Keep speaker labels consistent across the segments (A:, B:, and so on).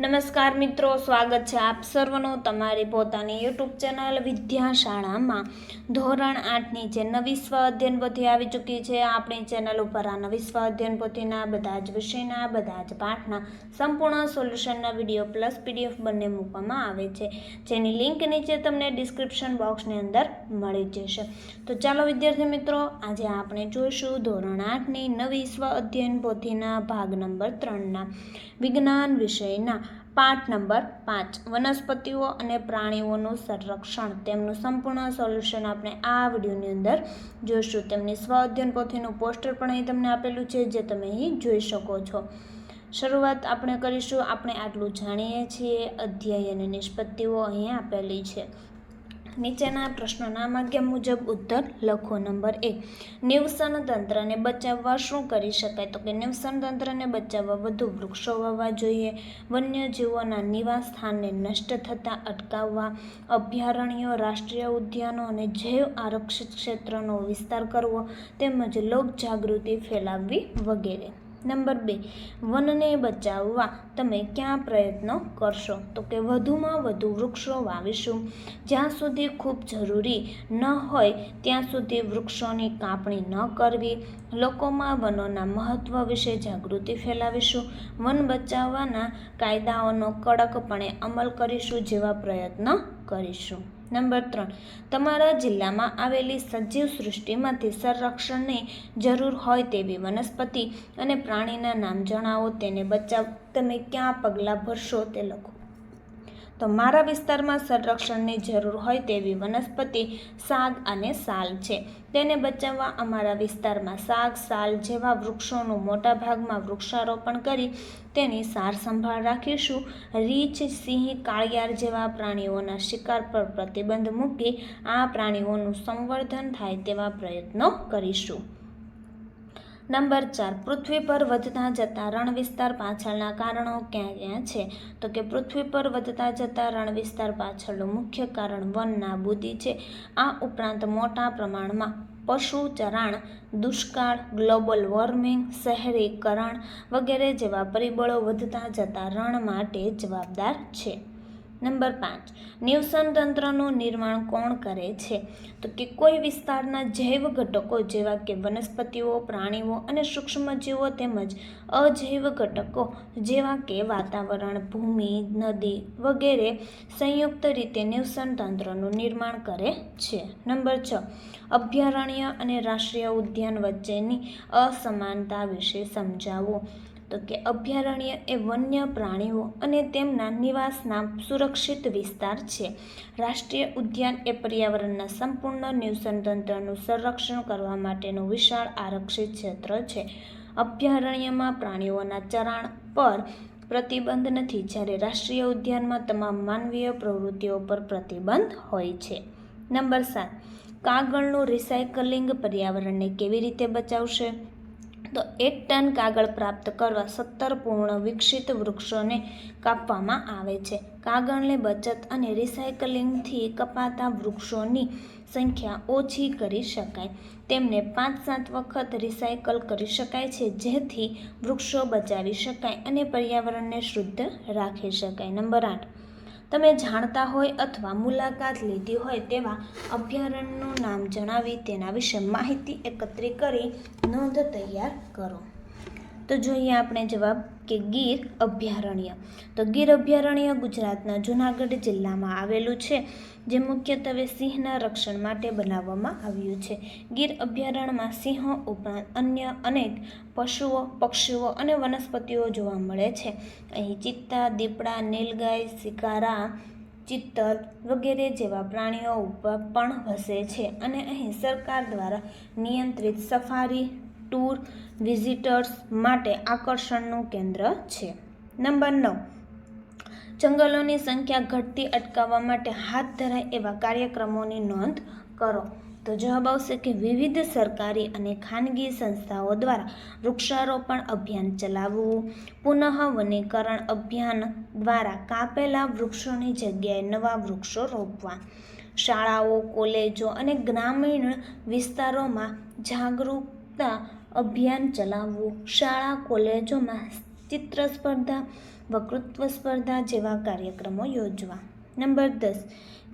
A: નમસ્કાર મિત્રો, સ્વાગત છે આપ સર્વનું તમારી પોતાની યુટ્યુબ ચેનલ વિદ્યાશાળામાં. ધોરણ આઠની જે નવી સ્વ અધ્યયન પોથી આવી ચૂકી છે, આપણી ચેનલ ઉપર આ નવી સ્વ અધ્યયન પોથીના બધા જ વિષયના, બધા જ પાઠના સંપૂર્ણ સોલ્યુશનના વીડિયો પ્લસ પીડીએફ બંને મૂકવામાં આવે છે. જેની લિંક નીચે તમને ડિસ્ક્રિપ્શન બોક્સની અંદર મળી જશે. તો ચાલો વિદ્યાર્થી મિત્રો, આજે આપણે જોઈશું ધોરણ આઠની નવી સ્વ અધ્યયન પોથીના ભાગ નંબર ત્રણના વિજ્ઞાન વિષયના. પાઠ નંબર પાંચ. વનસ્પતિઓ અને પ્રાણીઓનું સંરક્ષણ. તેમનું સંપૂર્ણ સોલ્યુશન આપણે આ વિડીયોની અંદર જોઈશું. તેમની સ્વ અધ્યયન પોથીનું પોસ્ટર પણ અહીં તમને આપેલું છે, જે તમે અહીં જોઈ શકો છો. શરૂઆત આપણે કરીશું. આપણે આટલું જાણીએ છીએ. અધ્યાય અને નિષ્પત્તિઓ અહીં આપેલી છે. નીચેના પ્રશ્નોના માધ્યમ મુજબ ઉત્તર લખો. નંબર એક નિવસન તંત્રને બચાવવા શું કરી શકાય? તો કે નિવસન તંત્રને બચાવવા વધુ વૃક્ષો વાવવા જોઈએ, વન્યજીવોના નિવાસ સ્થાનને નષ્ટ થતાં અટકાવવા, અભયારણ્યો, રાષ્ટ્રીય ઉદ્યાનો અને જૈવ આરક્ષિત ક્ષેત્રનો વિસ્તાર કરવો, તેમજ લોકજાગૃતિ ફેલાવવી વગેરે. નંબર બે, વનને બચાવવા તમે ક્યાં પ્રયત્નો કરશો? તો કે વધુમાં વધુ વૃક્ષો વાવીશું. જ્યાં સુધી ખૂબ જરૂરી ન હોય, ત્યાં સુધી વૃક્ષોની કાપણી ન કરવી. લોકોમાં વનોના મહત્ત્વ વિશે જાગૃતિ ફેલાવીશું. વન બચાવવાના કાયદાઓનો કડકપણે અમલ કરીશું જેવા પ્રયત્નો કરીશું. નંબર ત્રણ. તમારા જિલ્લામાં આવેલી સજીવ સૃષ્ટિમાંથી સંરક્ષણની જરૂર હોય તેવી વનસ્પતિ અને પ્રાણીના નામ જણાવો, તેને બચાવ. તમે ક્યાં પગલાં ભરશો તે લખો. તો મારા વિસ્તારમાં સંરક્ષણની જરૂર હોય તેવી વનસ્પતિ, સાગ અને સાલ છે. તેને બચાવવા અમારા વિસ્તારમાં સાગ, સાલ જેવા વૃક્ષોનું મોટા ભાગમાં વૃક્ષારોપણ કરી તેની સાર સંભાળ રાખીશું. રીંછ, સિંહ, કાળિયાર જેવા પ્રાણીઓના શિકાર પર પ્રતિબંધ મૂકી આ પ્રાણીઓનું સંવર્ધન થાય તેવા પ્રયત્નો કરીશું. નંબર ચાર, પૃથ્વી પર વધતા જતા રણ વિસ્તાર પાછળના કારણો ક્યાં ક્યાં છે? તો કે પૃથ્વી પર વધતા જતા રણ વિસ્તાર પાછળનું મુખ્ય કારણ વન નાબૂદી છે. આ ઉપરાંત મોટા પ્રમાણમાં પશુ ચરાણ દુષ્કાળ, ગ્લોબલ વોર્મિંગ, શહેરીકરણ વગેરે જેવા પરિબળો વધતા જતા રણ માટે જવાબદાર છે. નંબર પાંચ. નિવસન તંત્રનું નિર્માણ કોણ કરે છે? તો કે કોઈ વિસ્તારના જૈવ ઘટકો જેવા કે વનસ્પતિઓ, પ્રાણીઓ અને સૂક્ષ્મજીવો તેમજ અજૈવ ઘટકો જેવા કે વાતાવરણ, ભૂમિ, નદી વગેરે સંયુક્ત રીતે નિવસન તંત્રનું નિર્માણ કરે છે. નંબર છ. અભયારણ્ય અને રાષ્ટ્રીય ઉદ્યાન વચ્ચેની અસમાનતા વિશે સમજાવો. તો કે અભયારણ્ય એ વન્ય પ્રાણીઓ અને તેમના નિવાસના સુરક્ષિત વિસ્તાર છે. રાષ્ટ્રીય ઉદ્યાન એ પર્યાવરણના સંપૂર્ણ નિવસન તંત્રનું સંરક્ષણ કરવા માટેનું વિશાળ આરક્ષિત ક્ષેત્ર છે. અભયારણ્યમાં પ્રાણીઓના ચરાણ પર પ્રતિબંધ નથી, જ્યારે રાષ્ટ્રીય ઉદ્યાનમાં તમામ માનવીય પ્રવૃત્તિઓ પર પ્રતિબંધ હોય છે. નંબર સાત, કાગળનું રિસાયકલિંગ પર્યાવરણને કેવી રીતે બચાવશે? તો એક ટન કાગળ પ્રાપ્ત કરવા સત્તર પૂર્ણ વિકસિત વૃક્ષોને કાપવામાં આવે છે. કાગળને બચત અને રિસાયકલિંગથી કપાતા વૃક્ષોની સંખ્યા ઓછી કરી શકાય. તેમને પાંચ સાત વખત રિસાયકલ કરી શકાય છે, જેથી વૃક્ષો બચાવી શકાય અને પર્યાવરણને શુદ્ધ રાખી શકાય. નંબર આઠ. તમે જાણતા હોય અથવા મુલાકાત લીધી હોય તેવા અભયારણ્યનું નામ જણાવી તેના વિશે માહિતી એકત્રિત કરી નોંધ તૈયાર કરો. તો જોઈએ આપણે જવાબ કે ગીર અભયારણ્ય. તો ગીર અભયારણ્ય ગુજરાતના જૂનાગઢ જિલ્લામાં આવેલું છે, જે મુખ્યત્વે સિંહના રક્ષણ માટે બનાવવામાં આવ્યું છે. ગીર અભયારણ્યમાં સિંહો ઉપરાંત અન્ય અનેક પશુઓ, પક્ષીઓ અને વનસ્પતિઓ જોવા મળે છે. અહીં ચિત્તા, દીપડા, નીલગાય, શિકારા, ચિત્તલ વગેરે જેવા પ્રાણીઓ ઉપર પણ વસે છે અને અહીં સરકાર દ્વારા નિયંત્રિત સફારી ટૂર વિઝિટર્સ માટે આકર્ષણનું કેન્દ્ર છે. નંબર નવ. જંગલોની સંખ્યા ઘટતી અટકાવવા માટે હાથ ધરાય એવા કાર્યક્રમોની નોંધ કરો. તો જવાબ આવશે કે વિવિધ સરકારી અને ખાનગી સંસ્થાઓ દ્વારા વૃક્ષારોપણ અભિયાન ચલાવવું પુનઃ વનીકરણ અભિયાન દ્વારા કાપેલા વૃક્ષોની જગ્યાએ નવા વૃક્ષો રોપવા, શાળાઓ, કોલેજો અને ગ્રામીણ વિસ્તારોમાં જાગૃતતા અભિયાન ચલાવવું શાળા કોલેજોમાં ચિત્ર સ્પર્ધા વકૃત્વ સ્પર્ધા જેવા કાર્યક્રમો યોજવા. નંબર દસ.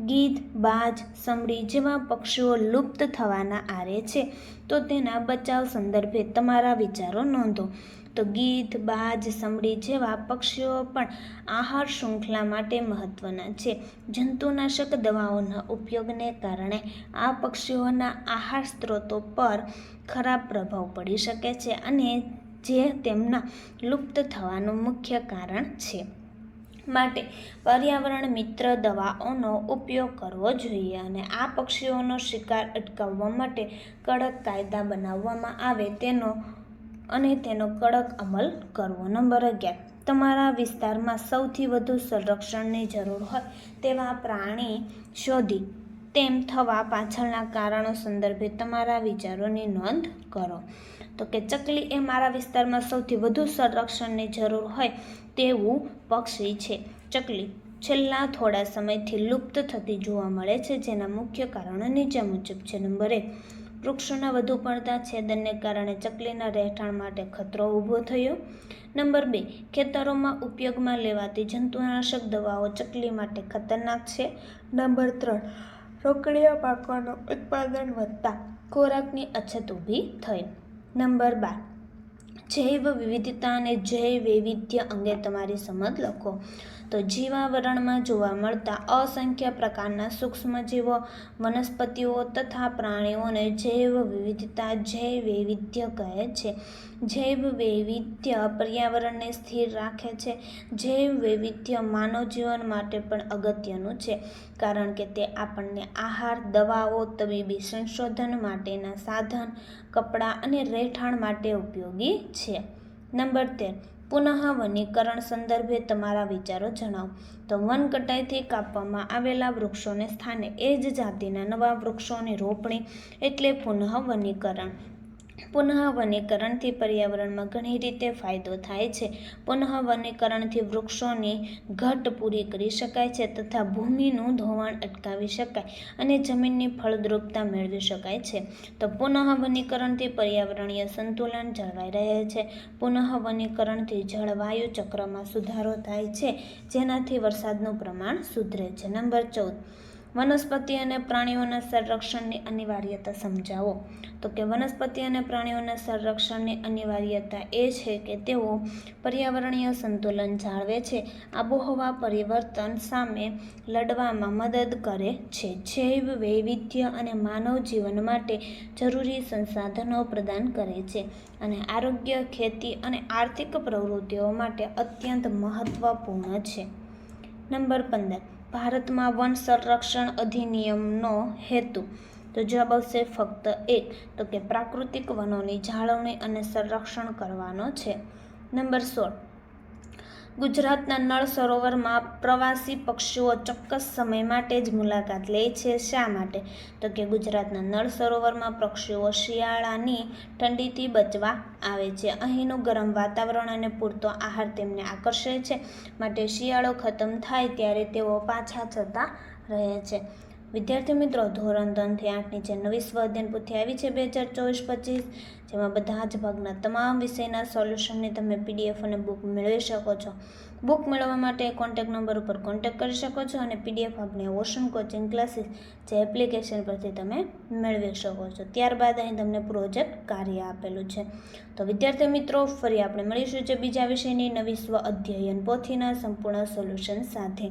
A: ગીધ, બાજ, સમડી જેવા પક્ષીઓ લુપ્ત થવાના આરે છે. તો તેના બચાવ સંદર્ભે તમારા વિચારો નોંધો. તો ગીધ, બાજ, સમડી જેવા પક્ષીઓ પણ આહાર શૃંખલા માટે મહત્ત્વના છે. જંતુનાશક દવાઓના ઉપયોગને કારણે આ પક્ષીઓના આહાર સ્ત્રોતો પર ખરાબ પ્રભાવ પડી શકે છે અને જે તેમના લુપ્ત થવાનું મુખ્ય કારણ છે. માટે પર્યાવરણ મિત્ર દવાઓનો ઉપયોગ કરવો જોઈએ અને આ પક્ષીઓનો શિકાર અટકાવવા માટે કડક કાયદા બનાવવામાં આવે તેનો અને તેનો કડક અમલ કરવો. નંબર અગિયાર. તમારા વિસ્તારમાં સૌથી વધુ સંરક્ષણની જરૂર હોય તેવા પ્રાણી શોધી તેમ થવા પાછળના કારણો સંદર્ભે તમારા વિચારોની નોંધ કરો. તો કે ચકલી એ મારા વિસ્તારમાં સૌથી વધુ સંરક્ષણની જરૂર હોય તેવું પક્ષી છે. ચકલી છેલ્લા થોડા સમયથી લુપ્ત થતી જોવા મળે છે, જેના મુખ્ય કારણો નીચે મુજબ છે. નંબર એક, વૃક્ષોના વધુ પડતા છેદનને કારણે ચકલીના રહેઠાણ માટે ખતરો ઊભો થયો. નંબર બે, ખેતરોમાં ઉપયોગમાં લેવાતી જંતુનાશક દવાઓ ચકલી માટે ખતરનાક છે. નંબર ત્રણ, રોકડિયા પાકોનું ઉત્પાદન વધતા ખોરાકની અછત ઊભી થઈ. નંબર બાર. જૈવ વિવિધતા અને જૈવ વૈવિધ્ય અંગે તમારી સમજ લખો. તો જીવાવરણમાં જોવા મળતા અસંખ્ય પ્રકારના સૂક્ષ્મજીવો, વનસ્પતિઓ તથા પ્રાણીઓને જૈવ વિવિધતા, જૈવ વૈવિધ્ય કહે છે. જૈવ વૈવિધ્ય પર્યાવરણને સ્થિર રાખે છે. જૈવ વૈવિધ્ય માનવ જીવન માટે પણ અગત્યનું છે, કારણ કે તે આપણને આહાર, દવાઓ, તબીબી સંશોધન માટેના સાધન, કપડાં અને રહેઠાણ માટે ઉપયોગી છે. નંબર તેર, પુનઃ વનીકરણ સંદર્ભે તમારા વિચારો જણાવો. તો વન કટાઈથી કાપવામાં આવેલા વૃક્ષોને સ્થાને એ જ જાતિના નવા વૃક્ષોની રોપણી એટલે પુનઃ વનીકરણ. પુનઃ વનીકરણથી પર્યાવરણમાં ઘણી રીતે ફાયદો થાય છે. પુનઃ વનીકરણથી વૃક્ષોની ઘટ પૂરી કરી શકાય છે તથા ભૂમિનું ધોવાણ અટકાવી શકાય અને જમીનની ફળદ્રુપતા મેળવી શકાય છે. તો પુનઃ વનીકરણથી પર્યાવરણીય સંતુલન જળવાઈ રહે છે. પુનઃ વનીકરણથી જળવાયુ ચક્રમાં સુધારો થાય છે જેનાથી વરસાદનું પ્રમાણ સુધરે છે. નંબર ચૌદ. વનસ્પતિ અને પ્રાણીઓના સંરક્ષણની અનિવાર્યતા સમજાવો. તો કે વનસ્પતિ અને પ્રાણીઓના સંરક્ષણની અનિવાર્યતા એ છે કે તેઓ પર્યાવરણીય સંતુલન જાળવે છે. આબોહવા પરિવર્તન સામે લડવામાં મદદ કરે છે. જૈવ વૈવિધ્ય અને માનવ જીવન માટે જરૂરી સંસાધનો પ્રદાન કરે છે અને આરોગ્ય, ખેતી અને આર્થિક પ્રવૃત્તિઓ માટે અત્યંત મહત્વપૂર્ણ છે. નંબર પંદર. ભારતમાં વન સંરક્ષણ અધિનિયમનો હેતુ તો જવાબ આવશે ફક્ત એક, તો કે પ્રાકૃતિક વનોની જાળવણી અને સંરક્ષણ કરવાનો છે. નંબર સોળ ગુજરાતના નળ સરોવરમાં પ્રવાસી પક્ષીઓ ચોક્કસ સમય માટે જ મુલાકાત લે છે. શા માટે? તો કે ગુજરાતના નળ સરોવરમાં પક્ષીઓ શિયાળાની ઠંડીથી બચવા આવે છે. અહીંનું ગરમ વાતાવરણ અને પૂરતો આહાર તેમને આકર્ષે છે. માટે શિયાળો ખતમ થાય ત્યારે તેઓ પાછા જતા રહે છે. વિદ્યાર્થી મિત્રો, ધોરણ ત્રણથી આઠની જે નવી સ્વ અધ્યયન પોથી આવી છે બે હજાર ચોવીસ પચીસ, જેમાં બધા જ ભાગના તમામ વિષયના સોલ્યુશનની તમે પીડીએફ અને બુક મેળવી શકો છો. બુક મેળવવા માટે કોન્ટેક નંબર ઉપર કોન્ટેક કરી શકો છો અને પીડીએફ આપને ઓશન કોચિંગ ક્લાસીસ જે એપ્લિકેશન પરથી તમે મેળવી શકો છો. ત્યારબાદ અહીં તમને પ્રોજેક્ટ કાર્ય આપેલું છે. તો વિદ્યાર્થી મિત્રો, ફરી આપણે મળીશું છે બીજા વિષયની નવી સ્વ અધ્યયન પોથીના સંપૂર્ણ સોલ્યુશન સાથે.